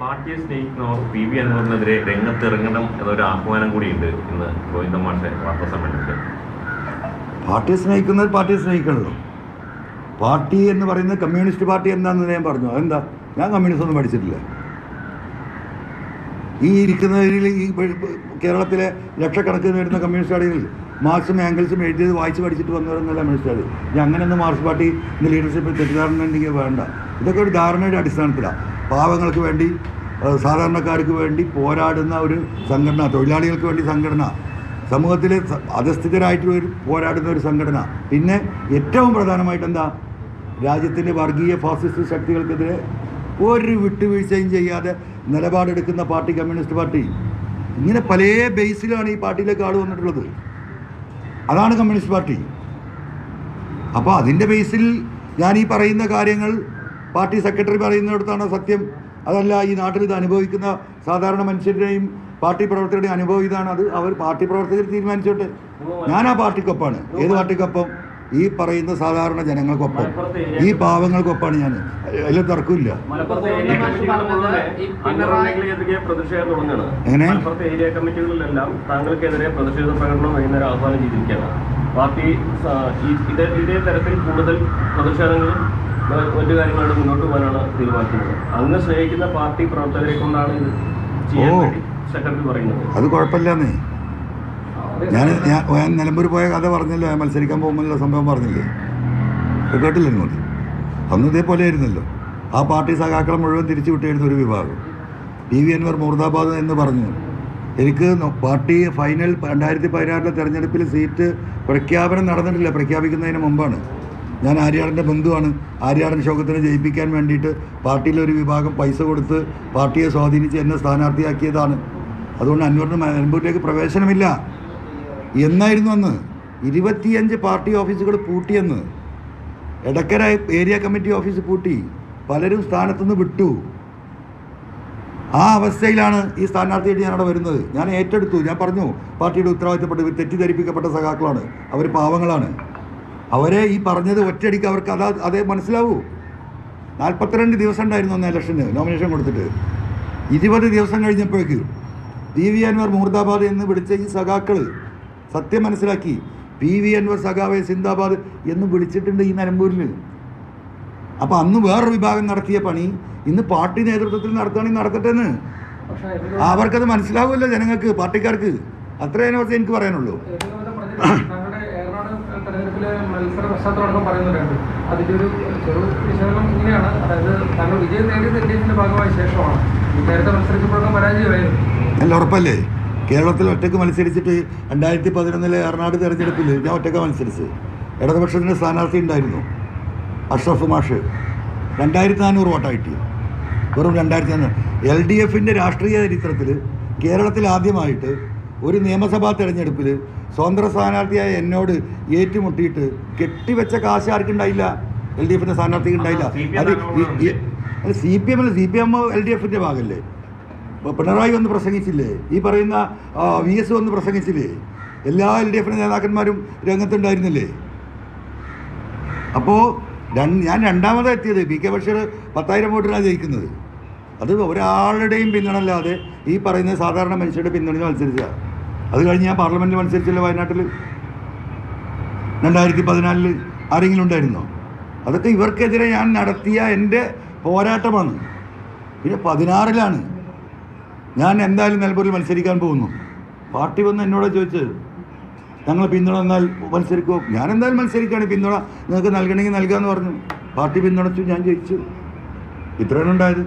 പാർട്ടിയെ സ്നേഹിക്കുന്നവർ P V അൻവറിനെതിരെ രംഗത്തിറങ്ങണം എന്നൊരു ആഹ്വാനം കൂടിയുണ്ട് ഇന്ന് ഗോവിന്ദ വാർത്താ സമ്മേളനത്തിൽ പാർട്ടിയെ സ്നേഹിക്കുന്നവർ പാർട്ടിയെ സ്നേഹിക്കണല്ലോ. പാർട്ടി എന്ന് പറയുന്നത് കമ്മ്യൂണിസ്റ്റ് പാർട്ടി എന്താണെന്ന് ഞാൻ പറഞ്ഞു. അതെന്താ? ഞാൻ കമ്മ്യൂണിസ്റ്റ് ഒന്നും പഠിച്ചിട്ടില്ല. ഈ ഇരിക്കുന്നവരിൽ ഈ കേരളത്തിലെ ലക്ഷക്കണക്കിന് വരുന്ന കമ്മ്യൂണിസ്റ്റ് പാർട്ടികളിൽ മാർക്സും ആംഗിൾസും എഴുതിയത് വായിച്ച് പഠിച്ചിട്ട് വന്നവരൊന്നല്ല മനസ്സിലായത് ഞാൻ ഞാൻ അങ്ങനെയൊന്നും മാർക്സ് പാർട്ടി ഇന്ന് ലീഡർഷിപ്പ് തെറ്റിദ്ധാരണ ഉണ്ടെങ്കിൽ വേണ്ട. ഇതൊക്കെ ഒരു ധാരണയുടെ അടിസ്ഥാനത്തിലാണ്. പാവങ്ങൾക്ക് വേണ്ടി സാധാരണക്കാർക്ക് വേണ്ടി പോരാടുന്ന ഒരു സംഘടന തൊഴിലാളികൾക്ക് വേണ്ടി സംഘടന. സമൂഹത്തിൽ അധസ്ഥിതരായിട്ട് ഒരു പോരാടുന്ന ഒരു സംഘടന. പിന്നെ ഏറ്റവും പ്രധാനമായിട്ട് എന്താ? രാജ്യത്തിന്റെ വർഗീയ ഫാസിസ്റ്റ് ശക്തികൾക്കെതിരെ ഒരു വിട്ടുവീഴ്ചയും ചെയ്യാതെ നിലപാടെടുക്കുന്ന പാർട്ടി കമ്മ്യൂണിസ്റ്റ് പാർട്ടി. ഇങ്ങനെ പല ബേസിലാണ് ഈ പാർട്ടിയിലേക്ക് ആൾ വന്നിട്ടുള്ളത്. അതാണ് കമ്മ്യൂണിസ്റ്റ് പാർട്ടി. അപ്പോൾ അതിന്റെ ബേസിൽ ഞാൻ ഈ പറയുന്ന കാര്യങ്ങൾ പാർട്ടി സെക്രട്ടറി പറയുന്നിടത്താണ് സത്യം? അതല്ല ഈ നാട്ടിൽ ഇത് അനുഭവിക്കുന്ന സാധാരണ മനുഷ്യരുടെയും പാർട്ടി പ്രവർത്തകരുടെയും അനുഭവം ഇതാണ്. അത് അവർ പാർട്ടി പ്രവർത്തകർ തീരുമാനിച്ചോട്ടെ. ഞാൻ ആ പാർട്ടിക്കൊപ്പാണ്. ഏത് പാർട്ടിക്കൊപ്പം? ഈ പറയുന്ന സാധാരണ ജനങ്ങൾക്കൊപ്പം. ഈ പാവങ്ങൾക്കൊപ്പമാണ് ഞാൻ അതിൽ തർക്കമില്ല. എങ്ങനെ? ഏരിയ കമ്മിറ്റികളിലെല്ലാം താങ്കൾക്കെതിരെ പ്രതിഷേധ പ്രകടനം വൈകുന്നേരം ആഹ്വാനം ചെയ്തിരിക്കുകയാണ്. പാർട്ടി ഇതേ തരത്തിൽ കൂടുതൽ പ്രതിഷേധങ്ങളും മ- മറ്റു കാര്യങ്ങളും മുന്നോട്ട് പോകാനാണ് തീരുമാനിക്കുന്നത് അങ്ങ് സ്നേഹിക്കുന്ന പാർട്ടി പ്രവർത്തകരെ കൊണ്ടാണ് ഇത് ചെയ്യാൻ ഓ. വേണ്ടി സെക്രട്ടറി പറയുന്നത്. അത് കുഴപ്പമില്ലെന്നേ. ഞാൻ ഞാൻ നിലമ്പൂർ പോയ കഥ പറഞ്ഞല്ലോ. ഞാൻ മത്സരിക്കാൻ പോകുമ്പോഴുള്ള സംഭവം പറഞ്ഞില്ലേ? അത് കേട്ടില്ല ഇങ്ങോട്ട് അന്ന് ഇതേപോലെ ആയിരുന്നല്ലോ. ആ പാർട്ടി സഖാക്കളെ മുഴുവൻ തിരിച്ചു വിട്ടിരുന്ന ഒരു വിഭാഗം. പി വി അൻവർ മുർദാബാദ് എന്ന് പറഞ്ഞു. എനിക്ക് നോ- പാർട്ടി ഫൈനൽ രണ്ടായിരത്തി പതിനാറിലെ തെരഞ്ഞെടുപ്പിൽ സീറ്റ് പ്രഖ്യാപനം നടന്നിട്ടില്ല. പ്രഖ്യാപിക്കുന്നതിന് മുമ്പാണ്. ഞാൻ ആര്യാടന്റെ ബന്ധുവാണ്. ആര്യാടൻ ശോകത്തിനെ ജയിപ്പിക്കാൻ വേണ്ടിയിട്ട് പാർട്ടിയിലെ ഒരു വിഭാഗം പൈസ കൊടുത്ത് പാർട്ടിയെ സ്വാധീനിച്ച് എന്നെ സ്ഥാനാർത്ഥിയാക്കിയതാണ്. അതുകൊണ്ട് അൻവറിന് നിലമ്പൂരിലേക്ക് പ്രവേശനമില്ല. എന്നായിരുന്നു അന്ന്? ഇരുപത്തിയഞ്ച് പാർട്ടി ഓഫീസുകൾ പൂട്ടിയെന്ന്. എടക്കര ഏരിയ കമ്മിറ്റി ഓഫീസ് പൂട്ടി. പലരും സ്ഥാനത്തുനിന്ന് വിട്ടു. ആ അവസ്ഥയിലാണ് ഈ സ്ഥാനാർത്ഥിയായിട്ട് ഞാൻ അവിടെ വരുന്നത്. ഞാൻ ഏറ്റെടുത്തു. ഞാൻ പറഞ്ഞു പാർട്ടിയുടെ ഉത്തരവാദിത്തപ്പെട്ട് തെറ്റിദ്ധരിപ്പിക്കപ്പെട്ട സഖാക്കളാണ്. അവർ പാവങ്ങളാണ്. അവരെ ഈ പറഞ്ഞത് ഒറ്റയടിക്ക് അവർക്ക് അതാ അതേ മനസ്സിലാവൂ. നാൽപ്പത്തിരണ്ട് ദിവസം ഉണ്ടായിരുന്നു അന്ന് ഇലക്ഷന് നോമിനേഷൻ കൊടുത്തിട്ട്. ഇരുപത് ദിവസം കഴിഞ്ഞപ്പോഴേക്ക് പി വി അൻവർ മുർദാബാദ് എന്ന് വിളിച്ച ഈ സഖാക്കൾ സത്യം മനസ്സിലാക്കി. പി വി അൻവർ സഖാവെ സിന്ദാബാദ് എന്ന് വിളിച്ചിട്ടുണ്ട് ഈ നിലമ്പൂരിൽ അപ്പോൾ അന്ന് വേറൊരു വിഭാഗം നടത്തിയ പണി ഇന്ന് പാർട്ടി നേതൃത്വത്തിൽ നടത്തുകയാണെങ്കിൽ നടത്തട്ടെ എന്ന് അവർക്കത് മനസ്സിലാവുമല്ലോ ജനങ്ങൾക്ക് പാർട്ടിക്കാർക്ക്. അത്രേ അവസ്ഥ എനിക്ക് പറയാനുള്ളൂ. തെരഞ്ഞെടുപ്പിലെ മത്സര പശ്ചാത്തലം പറയുന്നവരുണ്ട് അതിന്റെ ഒരു ചെറു വിശകലനം ഇങ്ങനെയാണ്. അതായത് താങ്കൾ വിജയം നേടിയത് എൽ ഡി ഭാഗമായ ശേഷമാണ്. നേരത്തെ മത്സരിച്ചപ്പോഴൊക്കെ പരാജയമായിരുന്നു. അല്ല ഉറപ്പല്ലേ? കേരളത്തിൽ ഒറ്റയ്ക്ക് മത്സരിച്ചിട്ട് രണ്ടായിരത്തി പതിനൊന്നിലെ എറണാട് തെരഞ്ഞെടുപ്പിൽ ഞാൻ ഒറ്റയ്ക്ക് മത്സരിച്ച് ഇടതുപക്ഷത്തിന്റെ സ്ഥാനാർത്ഥി ഉണ്ടായിരുന്നു. അഷ്റഫ് മാഷ്. രണ്ടായിരത്തി നാനൂറ് വോട്ടാ കിട്ടി വെറും രണ്ടായിരത്തി നാനൂറ് എൽ ഡി എഫിന്റെ രാഷ്ട്രീയ ചരിത്രത്തിൽ കേരളത്തിൽ ആദ്യമായിട്ട് ഒരു നിയമസഭാ തെരഞ്ഞെടുപ്പിൽ സ്വതന്ത്ര സ്ഥാനാർത്ഥിയായ എന്നോട് ഏറ്റുമുട്ടിയിട്ട് കെട്ടിവെച്ച കാശ് ആർക്കുണ്ടായില്ല എൽ ഡി എഫിന്റെ സ്ഥാനാർത്ഥിക്ക് ഉണ്ടായില്ല. അത് C P M C P M L D എഫിന്റെ ഭാഗമല്ലേ പിണറായി വന്ന് പ്രസംഗിച്ചില്ലേ? ഈ പറയുന്ന വി എസ് വന്ന് പ്രസംഗിച്ചില്ലേ? എല്ലാ എൽ ഡി എഫിന്റെ നേതാക്കന്മാരും രംഗത്തുണ്ടായിരുന്നില്ലേ? അപ്പോൾ ഞാൻ രണ്ടാമതാണ് എത്തിയത് പി കെ ബഷീർ പത്തായിരം വോട്ടിനാണ് ജയിക്കുന്നത്. അത് ഒരാളുടെയും പിന്തുണ അല്ലാതെ ഈ പറയുന്ന സാധാരണ മനുഷ്യരുടെ പിന്തുണ മത്സരിച്ച. അത് കഴിഞ്ഞ് ഞാൻ പാർലമെന്റിൽ മത്സരിച്ചില്ല വയനാട്ടിൽ രണ്ടായിരത്തി പതിനാലിൽ ആരെങ്കിലും ഉണ്ടായിരുന്നോ? അതൊക്കെ ഇവർക്കെതിരെ ഞാൻ നടത്തിയ എന്റെ പോരാട്ടമാണ്. പിന്നെ പതിനാറിലാണ് ഞാൻ എന്തായാലും നിലമ്പൂരിൽ മത്സരിക്കാൻ പോകുന്നു. പാർട്ടി വന്ന് എന്നോട് ചോദിച്ചത് ഞങ്ങൾ പിന്തുണ എന്നാൽ മത്സരിക്കുമോ ഞാൻ എന്തായാലും മത്സരിക്കുകയാണ്. പിന്തുണ നിങ്ങൾക്ക് നൽകണമെങ്കിൽ നൽകാമെന്ന് പറഞ്ഞു. പാർട്ടി പിന്തുണച്ചു ഞാൻ ജയിച്ചു. ഇത്രയാണ് ഉണ്ടായത്.